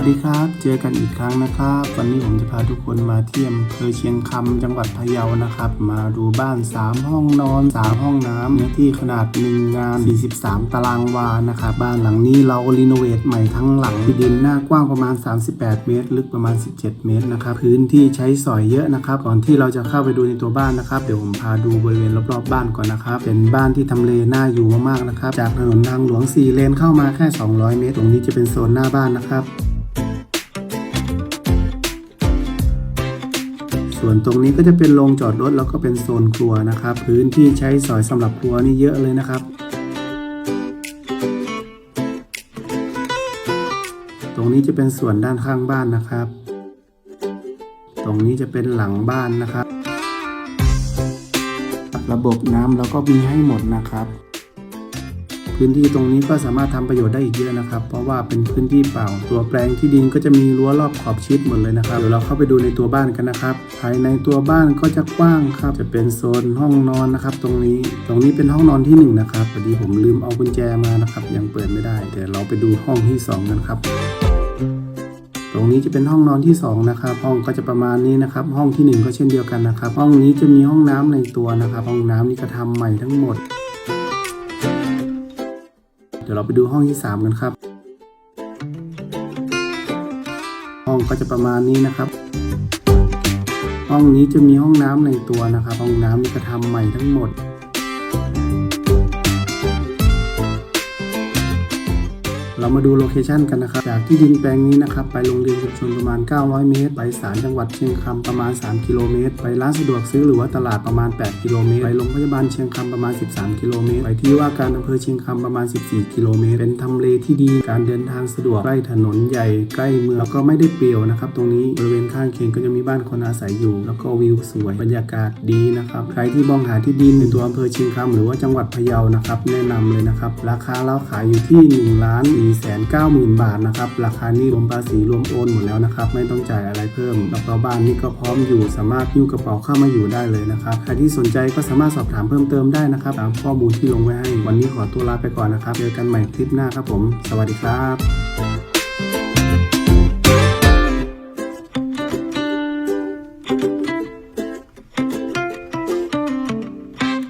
สดีครับ เจอกันอีกครั้งนะครับ วันนี้ผมจะพาทุกคนมาเที่ยมเภอเชียงคำจังหวัดพะเยานะครับ มาดูบ้าน 3 ห้องนอน 3 ห้องน้ำเนื้อที่ขนาด1งาน 43 ตารางวานะครับบ้านหลังนี้เรารีโนเวทใหม่ทั้งหลังที่ดินหน้ากว้างประมาณ 38 เมตร ลึกประมาณ 17 เมตรนะครับพื้นที่ใช้สอยเยอะนะครับก่อนที่เราจะเข้าไปดูในตัวบ้านนะครับ เดี๋ยวผมพาดูบริเวณรอบๆบ้านก่อนนะครับ เป็นบ้านที่ทำเลน่าอยู่มากๆนะครับจากถนนทางหลวง4เลนเข้ามาแค่ 200 เมตร ตรงนี้จะเป็นโซนหน้าบ้านนะครับ ส่วนตรงนี้ก็จะเป็นโรงจอดรถแล้วก็เป็นโซนครัวนะครับ พื้นที่ใช้สอยสำหรับครัวนี่เยอะเลยนะครับ ตรงนี้จะเป็นส่วนด้านข้างบ้านนะครับ ตรงนี้จะเป็นหลังบ้านนะครับ ระบบน้ำเราก็มีให้หมดนะครับ พื้นที่ตรงนี้ก็สามารถทำประโยชน์ได้อีกเยอะนะครับ เพราะว่าเป็นพื้นที่เปล่า ตัวแปลงที่ดินก็จะมีรั้วรอบขอบชิดหมดเลยนะครับ เดี๋ยวเราเข้าไปดูในตัวบ้านกันนะครับ ภายในตัวบ้านก็จะกว้างครับ จะเป็นโซนห้องนอนนะครับ ตรงนี้ ตรงนี้เป็นห้องนอนที่หนึ่งนะครับพอดีผมลืมเอากุญแจมานะครับ ยังเปิดไม่ได้เดี๋ยวเราไปดูห้องที่สองกันครับตรงนี้จะเป็นห้องนอนที่สองนะครับ ห้องก็จะประมาณนี้นะครับ ห้องที่หนึ่งก็เช่นเดียวกันนะครับ ห้องนี้จะมีห้องน้ำในตัวนะครับ ห้องน้ำนี่ก็ทำใหม่ทั้งหมด เดี๋ยวเราไปดูห้องที่ 3 กันครับ ห้องก็จะประมาณนี้นะครับ ห้องนี้จะมีห้องน้ำในตัวนะครับ ห้องน้ำนี่ก็ทำใหม่ทั้งหมด เรามาดูโลเคชันกันนะครับ จากที่ดินแปลงนี้นะครับ ไปโรงเรียนชุมชนประมาณ 900 เมตร ไปศาลจังหวัดเชียงคำประมาณ 3 กิโลเมตร ไปร้านสะดวกซื้อหรือว่าตลาดประมาณ 8 กิโลเมตร ไปโรงพยาบาลเชียงคำประมาณ 13 กิโลเมตร ไปที่ว่าการอำเภอเชียงคำประมาณ 14 กิโลเมตร เป็นทำเลที่ดี การเดินทางสะดวก ใกล้ถนนใหญ่ ใกล้เมือง แล้วก็ไม่ได้เปลี่ยวนะครับ ตรงนี้ บริเวณข้างเคียงก็จะมีบ้านคนอาศัยอยู่ แล้วก็วิวสวย บรรยากาศดีนะครับ ใครที่มองหาที่ดินในตัวอำเภอเชียงคำหรือว่าจังหวัดพะเยานะครับ แนะนำเลยนะครับ ราคาเราขายอยู่ที่1ล้าน4แสน9หมื่นบาทนะครับ ราคานี้รวมภาษีรวมโอนหมดแล้วนะครับ ไม่ต้องจ่ายอะไรเพิ่มแล้วก็บ้านนี้ก็พร้อมอยู่สามารถยิ้วกระเป๋าเข้ามาอยู่ได้เลยนะครับ ใครที่สนใจก็สามารถสอบถามเพิ่มเติมได้นะครับตามข้อมูลที่ลงไว้ให้ วันนี้ขอตัวลาไปก่อนนะครับ เจอกันใหม่คลิปหน้าครับผม สวัสดีครับ